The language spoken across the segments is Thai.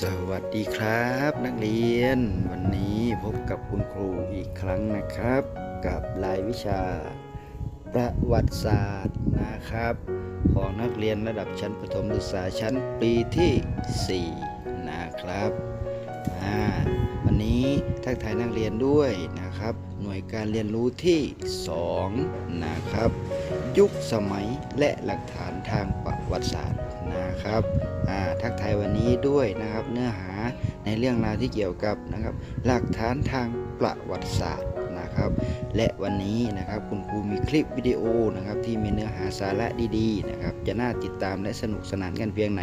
สวัสดีครับนักเรียน วันนี้พบกับคุณครูอีกครั้งนะครับ กับรายวิชา ประวัติศาสตร์นะครับ ของนักเรียนระดับชั้นประถมศึกษาชั้นปีที่ 4 นะครับวันนี้ทักทายนักเรียนด้วยนะครับ หน่วยการเรียนรู้ที่ 2 นะครับ ยุคสมัยและหลักฐานทางประวัติศาสตร์ นะครับทักทายวันนี้ด้วยนะครับเนื้อหาในเรื่องราวที่เกี่ยวกับนะครับหลักฐานทางประวัติศาสตร์นะครับ และวันนี้นะครับคุณครูมีคลิปวิดีโอนะครับที่มีเนื้อหาสาระดีๆนะครับจะน่าติดตามและสนุกสนานกันเพียงไหน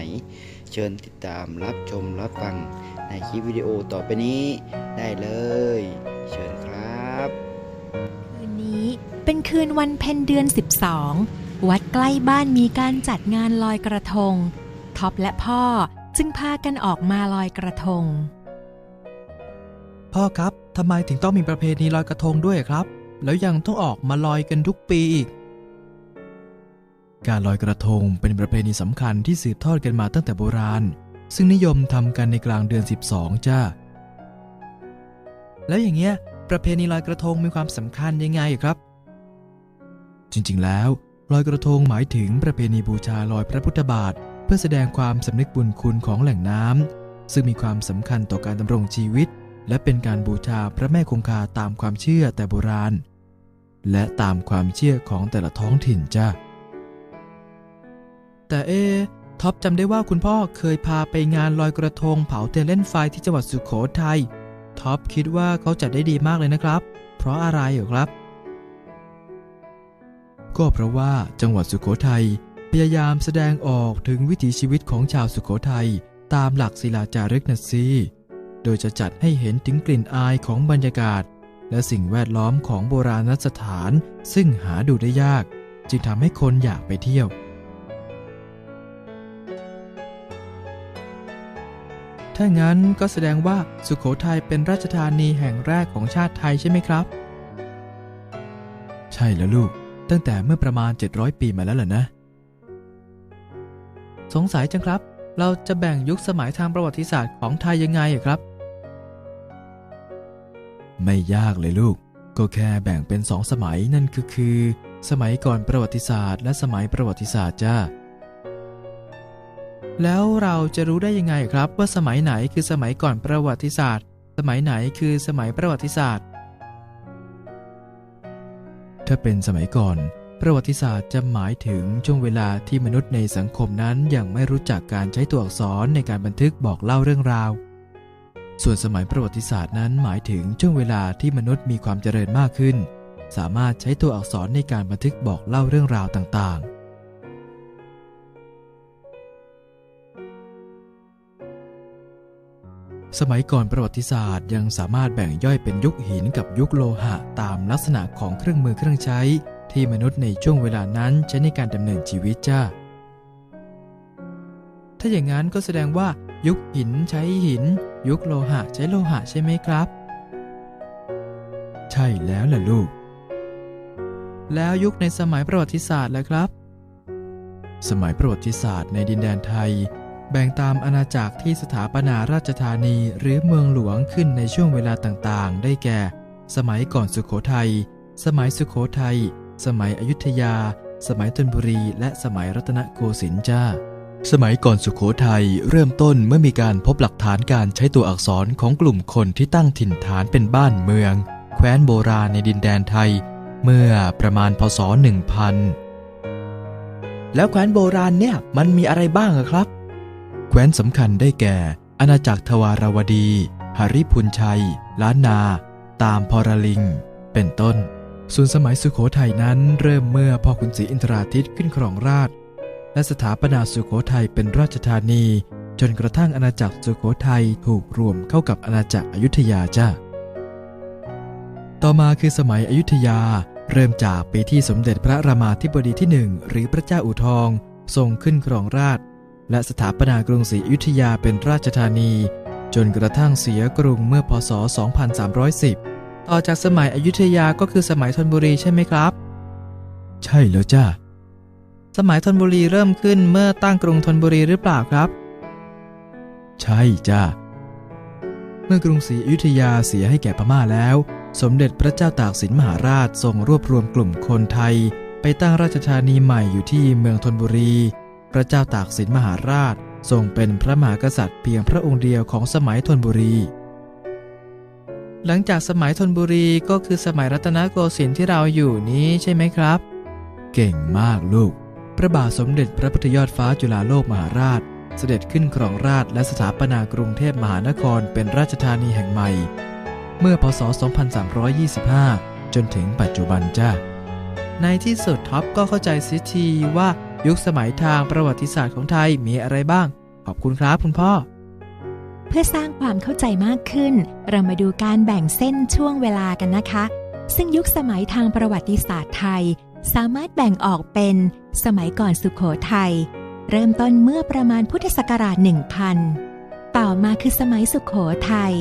เชิญติดตามรับชมรับฟังในคลิปวิดีโอต่อไปนี้ได้เลย เชิญครับ คืนนี้เป็นคืนวันเพ็ญเดือน 12 วัดใกล้บ้านมีการจัดงานลอยกระทง ท็อปและพ่อจึงพากันออกมาลอยกระทง พ่อครับทำไมถึงต้องมีประเพณีลอยกระทงด้วยครับ แล้วยังต้องออกมาลอยกันทุกปีอีก การลอยกระทงเป็นประเพณีสำคัญที่สืบทอดกันมาตั้งแต่โบราณ ซึ่งนิยมทำกันในกลางเดือน 12 จ้า แล้วอย่างเงี้ย ประเพณีลอยกระทงมีความสำคัญยังไงครับ จริงๆแล้วลอยกระทงหมายถึงประเพณีบูชาลอยพระพุทธบาทเพื่อแสดงความสำนึกบุญคุณของแหล่งน้ำซึ่งมีความสำคัญต่อการดำรงชีวิต และเป็นการบูชาพระแม่คงคาตามความเชื่อแต่โบราณ และตามความเชื่อของแต่ละท้องถิ่นจ้าแต่เอท็อปจำได้ว่าคุณพ่อเคยพาไปงานลอยกระทงเผาเทียนเล่นไฟที่จังหวัดสุโขทัยท็อปคิดว่าเขาจัดได้ดีมากเลยนะครับ เพราะอะไรเหรอครับ ก็เพราะว่าจังหวัดสุโขทัย พยายามแสดงออกถึงวิถีชีวิตของชาวสุโขทัยตามหลักศิลาจารึกนะสิโดยจะจัดให้เห็นถึงกลิ่นอายของบรรยากาศ และสิ่งแวดล้อมของโบราณสถานซึ่งหาดูได้ยาก จึงทำให้คนอยากไปเที่ยว ถ้างั้นก็แสดงว่าสุขโขทัยเป็นราชธานีแห่งแรกของชาติไทยใช่ไหมครับ ใช่แล้วลูก ตั้งแต่เมื่อประมาณ 700 ปีมาแล้วเหรอนะ สงสัยจังครับ เราจะแบ่งยุคสมัยทางประวัติศาสตร์ของไทยยังไงอะครับ ไม่ยากเลยลูก ก็แค่แบ่งเป็นสองสมัยนั่นก็คือ สมัยก่อนประวัติศาสตร์ และสมัยประวัติศาสตร์จ้าแล้วเราจะรู้ได้ยังไงครับ ว่าสมัยไหนคือสมัยก่อนประวัติศาสตร์ สมัยไหนคือสมัยประวัติศาสตร์ ถ้าเป็นสมัยก่อน ประวัติศาสตร์จะหมายถึงช่วงเวลาที่มนุษย์ในสังคมนั้นยังไม่รู้จักการใช้ตัวอักษรในการบันทึกบอกเล่าเรื่องราว ส่วนสมัยประวัติศาสตร์นั้นหมายถึงช่วงเวลาที่มนุษย์มีความเจริญมากขึ้น สามารถใช้ตัวอักษรในการบันทึกบอกเล่าเรื่องราวต่างๆสมัยก่อนประวัติศาสตร์ยังสามารถแบ่งย่อยเป็นยุคหินกับยุคโลหะตามลักษณะของเครื่องมือเครื่องใช้ ที่มนุษย์ในช่วงเวลานั้นใช้ในการดำเนินชีวิตจ้า ถ้าอย่างนั้นก็แสดงว่า ยุคหินใช้หิน ยุคโลหะใช้โลหะใช่ไหมครับ ใช่แล้วล่ะลูก แล้วยุคในสมัยประวัติศาสตร์ล่ะครับ สมัยประวัติศาสตร์ในดินแดนไทย แบ่งตามอาณาจักรที่สถาปนาราชธานีหรือเมืองหลวงขึ้นในช่วงเวลาต่างๆ ได้แก่ สมัยก่อนสุขโขทัยสมัยสุขโขทัย สมัยอยุธยา สมัยธนบุรี และสมัยรัตนโกสินทร์จ้า สมัยก่อนสุขโขทัยเริ่มต้นเมื่อมีการพบหลักฐานการใช้ตัวอักษรของกลุ่มคนที่ตั้งถิ่นฐานเป็นบ้านเมือง แคว้นโบราณในดินแดนไทย เมื่อประมาณพศ 1000 แล้วแคว้นโบราณเนี่ยมันมีอะไรบ้างอะครับ แคว้นสำคัญได้แก่ อาณาจักรทวารวดีหริพุนชัย ล้านนา ตามพรลิง เป็นต้น ส่วนสมัยสุโขทัยนั้นเริ่มเมื่อพ่อขุนศรีอินทราทิตย์ขึ้นครองราชและสถาปนาสุโขทัยเป็นราชธานี จนกระทั่งอาณาจักรสุโขทัยถูกรวมเข้ากับอาณาจักรอยุธยาจ้าต่อมาคือสมัยอยุธยา เริ่มจากปีที่สมเด็จพระรามาธิบดีที่หนึ่งหรือพระเจ้าอู่ทอง ทรงขึ้นครองราชและสถาปนากรุงศรีอยุธยาเป็นราชธานี จนกระทั่งเสียกรุงเมื่อพศ 2310 ต่อจากสมัยอยุธยาก็คือสมัยธนบุรีใช่ไหมครับ ใช่แล้วจ้าสมัยธนบุรีเริ่มขึ้นเมื่อตั้งกรุงธนบุรีหรือเปล่าครับ ใช่จ้าเมื่อกรุงศรีอยุธยาเสียให้แก่พม่าแล้ว สมเด็จพระเจ้าตากสินมหาราชทรงรวบรวมกลุ่มคนไทย ไปตั้งราชธานีใหม่อยู่ที่เมืองธนบุรี พระเจ้าตากสินมหาราชทรงเป็นพระมหากษัตริย์เพียงพระองค์เดียวของสมัยธนบุรี หลังจากสมัยธนบุรีก็คือสมัยรัตนโกสินทร์ที่เราอยู่นี้ใช่ไหมครับ เก่งมากลูก พระบาทสมเด็จพระพุทธยอดฟ้าจุฬาโลกมหาราช เสด็จขึ้นครองราชและสถาปนากรุงเทพมหานครเป็นราชธานีแห่งใหม่ เมื่อพศ 2325 จนถึงปัจจุบันจ้าในที่สุดท็อปก็เข้าใจเสียทีว่ายุคสมัยทางประวัติศาสตร์ของไทยมีอะไรบ้าง ขอบคุณครับคุณพ่อ เพื่อสร้างความเข้าใจมากขึ้น เรามาดูการแบ่งเส้นช่วงเวลากันนะคะ ซึ่งยุคสมัยทางประวัติศาสตร์ไทย สามารถแบ่งออกเป็นสมัยก่อนสุขโขทัยเริ่มต้นเมื่อประมาณพุทธศักราช 1000 ต่อมาคือสมัยสุขโขทัย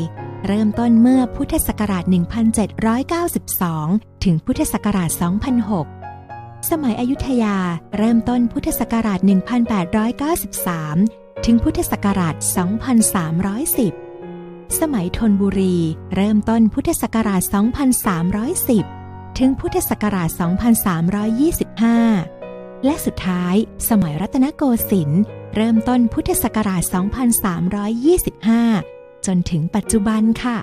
เริ่มต้นเมื่อพุทธศักราช 1792 ถึงพุทธศักราช 2006 สมัยอยุธยาเริ่มต้นพุทธศักราช 1893 ถึงพุทธศักราช 2310 สมัยธนบุรีเริ่มต้นพุทธศักราช 2310 ถึงพุทธศักราช 2325 และสุดท้ายสมัยรัตนโกสินทร์เริ่มต้นพุทธศักราช 2325 จนถึงปัจจุบันค่ะ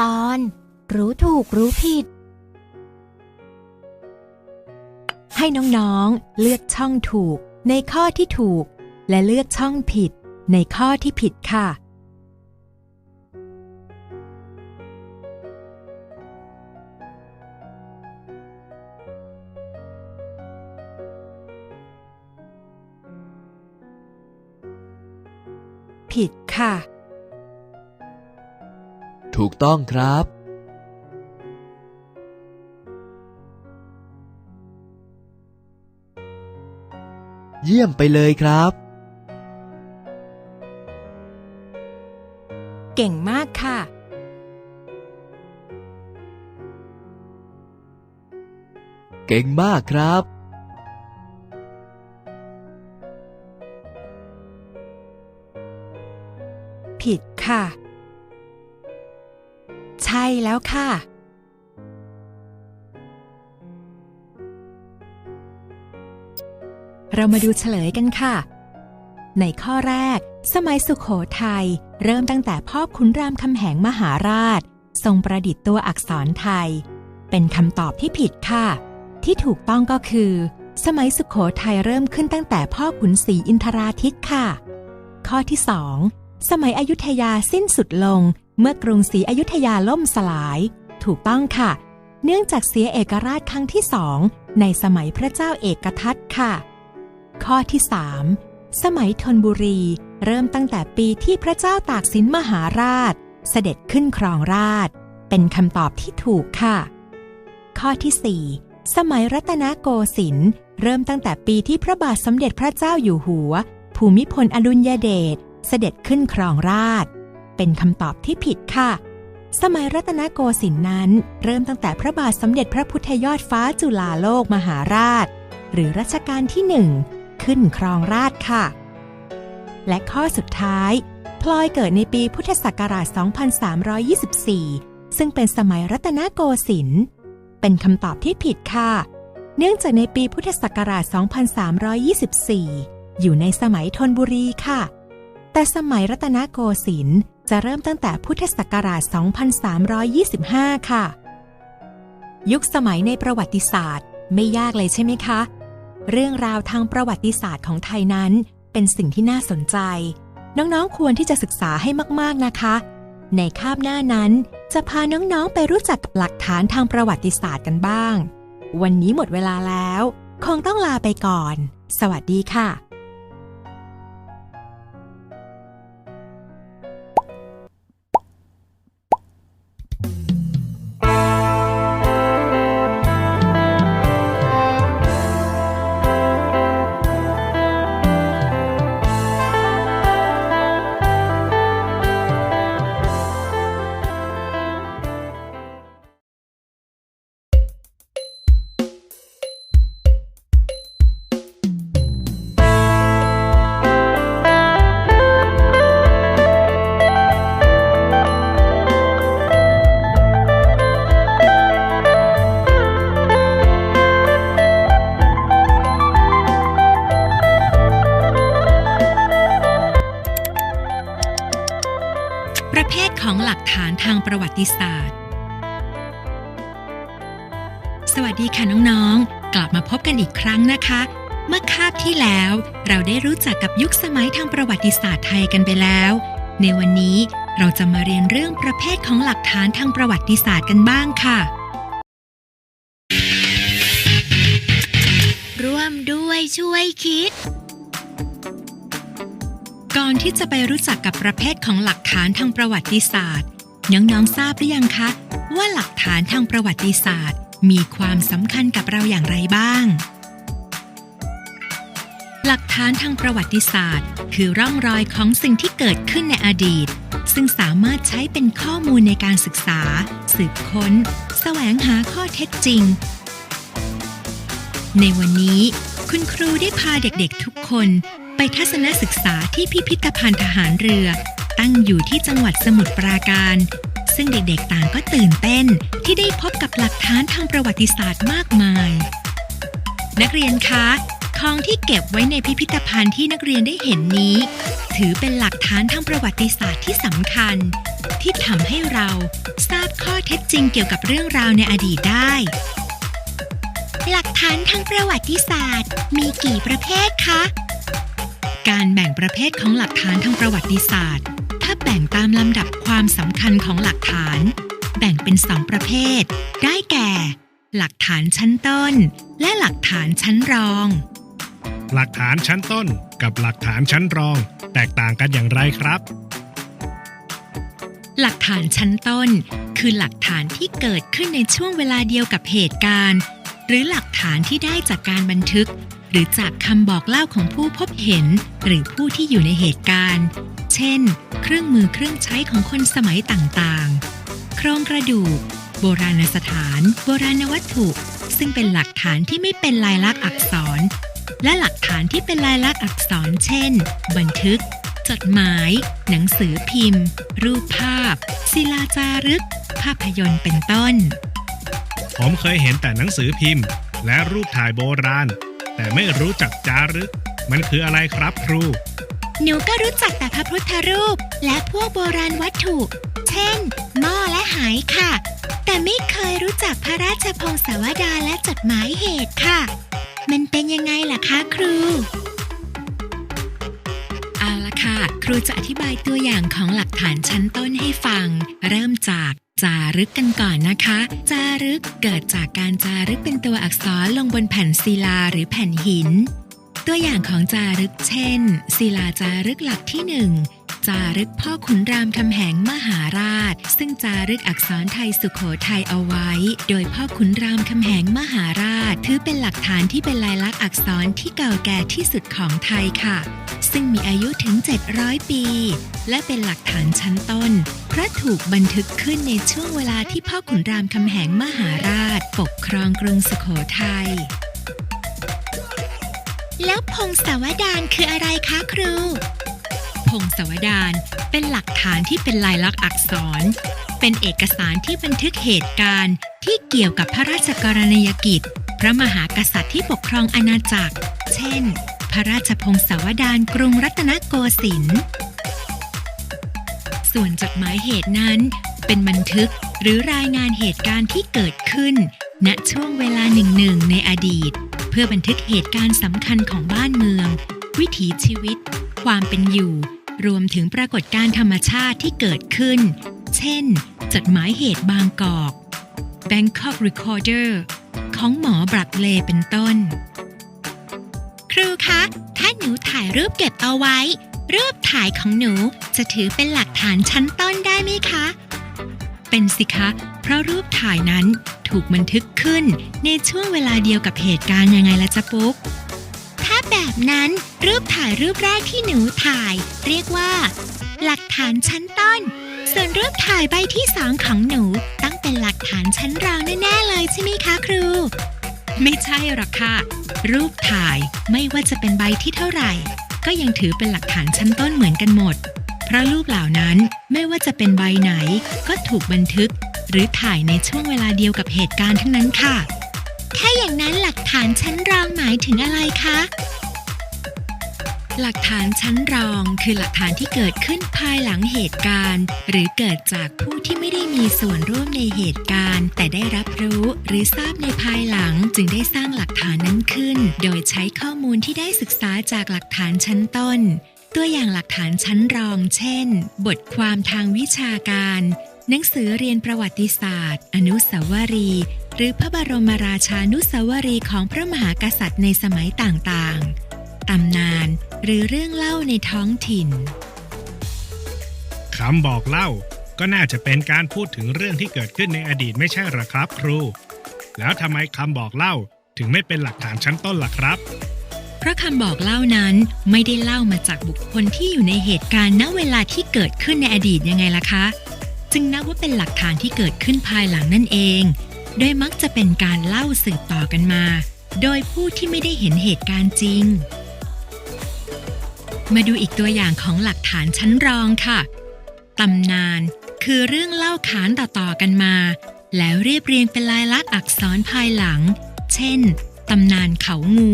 ตอน รู้ถูกรู้ผิด ให้น้องๆ เลือกช่องถูกในข้อที่ถูก และเลือกช่องผิดในข้อที่ผิดค่ะ ผิดค่ะ ถูกต้องครับ เยี่ยมไปเลยครับ เก่งมากค่ะ เก่งมากครับ ผิดค่ะใช่แล้วค่ะ เรามาดูเฉลยกันค่ะ ในข้อแรก สมัยสุขโขทัยเริ่มตั้งแต่พ่อขุนรามคำแหงมหาราช ทรงประดิษฐ์ตัวอักษรไทย เป็นคำตอบที่ผิดค่ะ ที่ถูกต้องก็คือ สมัยสุขโขทัยเริ่มขึ้นตั้งแต่พ่อขุนศรีอินทราทิตค่ะ ข้อที่สอง สมัยอยุธยาสิ้นสุดลงเมื่อกรุงศรีอยุธยาล่มสลาย ถูกต้องค่ะ เนื่องจากเสียเอกราชครั้งที่สองในสมัยพระเจ้าเอกทัตค่ะ ข้อที่สามสมัยธนบุรีเริ่มตั้งแต่ปีที่พระเจ้าตากสินมหาราช เสด็จขึ้นครองราช เป็นคำตอบที่ถูกค่ะ ข้อที่สี่สมัยรัตนโกสินทร์เริ่มตั้งแต่ปีที่พระบาทสมเด็จพระเจ้าอยู่หัว ภูมิพลอดุลยเดช เสด็จขึ้นครองราช เป็นคำตอบที่ผิดค่ะ สมัยรัตนโกสินทร์นั้น เริ่มตั้งแต่พระบาทสมเด็จพระพุทธยอดฟ้าจุฬาโลกมหาราช หรือรัชกาลที่หนึ่งขึ้นครองราชค่ะ และข้อสุดท้าย พลอยเกิดในปีพุทธศักราช 2324 ซึ่งเป็นสมัยรัตนโกสินทร์เป็นคำตอบที่ผิดค่ะ เนื่องจากในปีพุทธศักราช 2324 อยู่ในสมัยธนบุรีค่ะ แต่สมัยรัตนโกสินทร์จะเริ่มตั้งแต่พุทธศักราช 2325 ค่ะ ยุคสมัยในประวัติศาสตร์ไม่ยากเลยใช่ไหมคะ เรื่องราวทางประวัติศาสตร์ของไทยนั้น เป็นสิ่งที่น่าสนใจ น้องๆควรที่จะศึกษาให้มากๆนะคะ ในคาบหน้านั้นจะพาน้องๆไปรู้จักกับหลักฐานทางประวัติศาสตร์กันบ้าง วันนี้หมดเวลาแล้ว คงต้องลาไปก่อน สวัสดีค่ะ ประวัติศาสตร์ สวัสดีค่ะน้องๆ กลับมาพบกันอีกครั้งนะคะ เมื่อคาบที่แล้วเราได้รู้จักกับยุคสมัยทางประวัติศาสตร์ไทยกันไปแล้ว ในวันนี้เราจะมาเรียนเรื่องประเภทของหลักฐานทางประวัติศาสตร์กันบ้างค่ะ ร่วมด้วยช่วยคิด ก่อนที่จะไปรู้จักกับประเภทของหลักฐานทางประวัติศาสตร์ น้องๆทราบหรือยังคะ ว่าหลักฐานทางประวัติศาสตร์ มีความสำคัญกับเราอย่างไรบ้าง หลักฐานทางประวัติศาสตร์ คือร่องรอยของสิ่งที่เกิดขึ้นในอดีต ซึ่งสามารถใช้เป็นข้อมูลในการศึกษา สืบค้น แสวงหาข้อเท็จจริง ในวันนี้ คุณครูได้พาเด็กๆทุกคน ไปทัศนศึกษาที่พิพิธภัณฑ์ทหารเรือ ตั้งอยู่ที่จังหวัดสมุทรปราการ ซึ่งเด็กๆต่างก็ตื่นเต้นที่ได้พบกับหลักฐานทางประวัติศาสตร์มากมาย นักเรียนคะของที่เก็บไว้ในพิพิธภัณฑ์ที่นักเรียนได้เห็นนี้ ถือเป็นหลักฐานทางประวัติศาสตร์ที่สำคัญ ที่ทำให้เราทราบข้อเท็จจริงเกี่ยวกับเรื่องราวในอดีตได้ หลักฐานทางประวัติศาสตร์ มีกี่ประเภทคะ การแบ่งประเภทของหลักฐานทางประวัติศาสตร์ ถ้าแบ่งตามลำดับความสำคัญของหลักฐาน แบ่งเป็นสองประเภท ได้แก่ หลักฐานชั้นต้น และหลักฐานชั้นรอง หลักฐานชั้นต้นกับหลักฐานชั้นรอง แตกต่างกันอย่างไรครับ หลักฐานชั้นต้น คือหลักฐานที่เกิดขึ้นในช่วงเวลาเดียวกับเหตุการณ์ หรือหลักฐานที่ได้จากการบันทึก หรือจากคำบอกเล่าของผู้พบเห็น หรือผู้ที่อยู่ในเหตุการณ์ เช่น เครื่องมือเครื่องใช้ของคนสมัยต่างๆ โครงกระดูก โบราณสถาน โบราณวัตถุ ซึ่งเป็นหลักฐานที่ไม่เป็นลายลักษณ์อักษร และหลักฐานที่เป็นลายลักษณ์อักษร เช่น บันทึก จดหมาย หนังสือพิมพ์ รูปภาพ ศิลาจารึก ภาพยนตร์เป็นต้น ผมเคยเห็นแต่หนังสือพิมพ์ และรูปถ่ายโบราณ แต่ไม่รู้จักจารึก มันคืออะไรครับครู หนูก็รู้จักแต่พระพุทธรูป และพวกโบราณวัตถุ เช่น หม้อและหายค่ะ แต่ไม่เคยรู้จักพระราชพงศาวดารและจดหมายเหตุค่ะ มันเป็นยังไงล่ะคะครู เอาละค่ะ ครูจะอธิบายตัวอย่างของหลักฐานชั้นต้นให้ฟัง เริ่มจาก จารึกกันก่อนนะคะ จารึกเกิดจากการจารึกเป็นตัวอักษรลงบนแผ่นศิลาหรือแผ่นหิน ตัวอย่างของจารึกเช่น ศิลาจารึกหลักที่หนึ่งจารึกพ่อขุนรามคำแหงมหาราช ซึ่งจารึกอักษรไทยสุขโขทัยเอาไว้ โดยพ่อขุนรามคำแหงมหาราช ถือเป็นหลักฐานที่เป็นลายลักษณ์อักษรที่เก่าแก่ที่สุดของไทยค่ะ ซึ่งมีอายุถึง 700 ปี และเป็นหลักฐานชั้นต้น เพราะถูกบันทึกขึ้นในช่วงเวลาที่พ่อขุนรามคำแหงมหาราช ปกครองกรุงสุโขทัย แล้วพงศาวดารคืออะไรคะครู พงศาวดารเป็นหลักฐานที่เป็นลายลักษณ์อักษร เป็นเอกสารที่บันทึกเหตุการณ์ ที่เกี่ยวกับพระราชกรณียกิจ พระมหากษัตริย์ที่ปกครองอาณาจักร เช่น พระราชพงศาวดารกรุงรัตนโกสินทร์ส่วนจดหมายเหตุนั้นเป็นบันทึกหรือรายงานเหตุการณ์ที่เกิดขึ้น ณช่วงเวลาหนึ่งหนึ่งในอดีต เพื่อบันทึกเหตุการณ์สำคัญของบ้านเมือง วิถีชีวิต ความเป็นอยู่ รวมถึงปรากฏการธรรมชาติที่เกิดขึ้น เช่น จดหมายเหตุบางกอก Bangkok Recorder ของหมอบรักเลเป็นต้น รูคะ ถ้าหนูถ่ายรูปเก็บเอาไว้ รูปถ่ายของหนูจะถือเป็นหลักฐานชั้นต้นได้ไหมคะ เป็นสิคะ เพราะรูปถ่ายนั้นถูกบันทึกขึ้นในช่วงเวลาเดียวกับเหตุการณ์ยังไงละจ๊ะปุ๊ก ถ้าแบบนั้นรูปถ่ายรูปแรกที่หนูถ่าย เรียกว่า หลักฐานชั้นต้น ส่วนรูปถ่ายใบที่สองของหนูต้องเป็นหลักฐานชั้นรองแน่ๆเลยใช่ไหมคะครู ไม่ใช่หรอกค่ะ รูปถ่ายไม่ว่าจะเป็นใบที่เท่าไหร่ ก็ยังถือเป็นหลักฐานชั้นต้นเหมือนกันหมด เพราะรูปเหล่านั้นไม่ว่าจะเป็นใบไหน ก็ถูกบันทึก หรือถ่ายในช่วงเวลาเดียวกับเหตุการณ์ทั้งนั้นค่ะ ถ้าอย่างนั้นหลักฐานชั้นรองหมายถึงอะไรคะ หลักฐานชั้นรองคือหลักฐานที่เกิดขึ้นภายหลังเหตุการณ์ หรือเกิดจากผู้ที่ไม่ได้มีส่วนร่วมในเหตุการณ์ แต่ได้รับรู้หรือทราบในภายหลังจึงได้สร้างหลักฐานนั้นขึ้น โดยใช้ข้อมูลที่ได้ศึกษาจากหลักฐานชั้นต้น ตัวอย่างหลักฐานชั้นรอง เช่น บทความทางวิชาการ หนังสือเรียนประวัติศาสตร์ อนุสาวรีย์หรือพระบรมราชานุสาวรีย์ของพระมหากษัตริย์ในสมัยต่างๆตำนาน หรือเรื่องเล่าในท้องถิ่นคำบอกเล่าก็น่าจะเป็นการพูดถึงเรื่องที่เกิดขึ้นในอดีตไม่ใช่หรอครับครู แล้วทำไมคำบอกเล่าถึงไม่เป็นหลักฐานชั้นต้นล่ะครับ เพราะคำบอกเล่านั้นไม่ได้เล่ามาจากบุคคลที่อยู่ในเหตุการณ์ณเวลาที่เกิดขึ้นในอดีตยังไงล่ะคะ จึงนับว่าเป็นหลักฐานที่เกิดขึ้นภายหลังนั่นเอง โดยมักจะเป็นการเล่าสืบต่อกันมา โดยผู้ที่ไม่ได้เห็นเหตุการณ์จริง มาดูอีกตัวอย่างของหลักฐานชั้นรองค่ะตำนานคือเรื่องเล่าขานต่อๆกันมา แล้วเรียบเรียงเป็นลายลักษณ์อักษรภายหลัง เช่นตำนานเขางู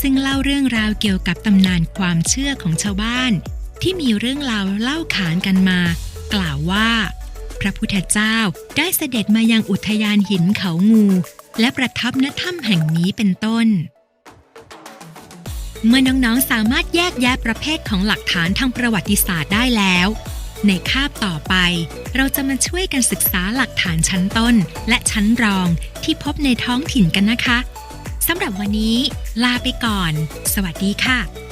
ซึ่งเล่าเรื่องราวเกี่ยวกับตำนานความเชื่อของชาวบ้าน ที่มีเรื่องราวเล่าขานกันมา กล่าวว่า พระพุทธเจ้าได้เสด็จมายังอุทยานหินเขางู และประทับณถ้ำแห่งนี้เป็นต้น เมื่อน้องๆสามารถแยกแยะประเภทของหลักฐานทางประวัติศาสตร์ได้แล้ว ในคาบต่อไป เราจะมาช่วยกันศึกษาหลักฐานชั้นต้น และชั้นรองที่พบในท้องถิ่นกันนะคะสำหรับวันนี้ ลาไปก่อน สวัสดีค่ะ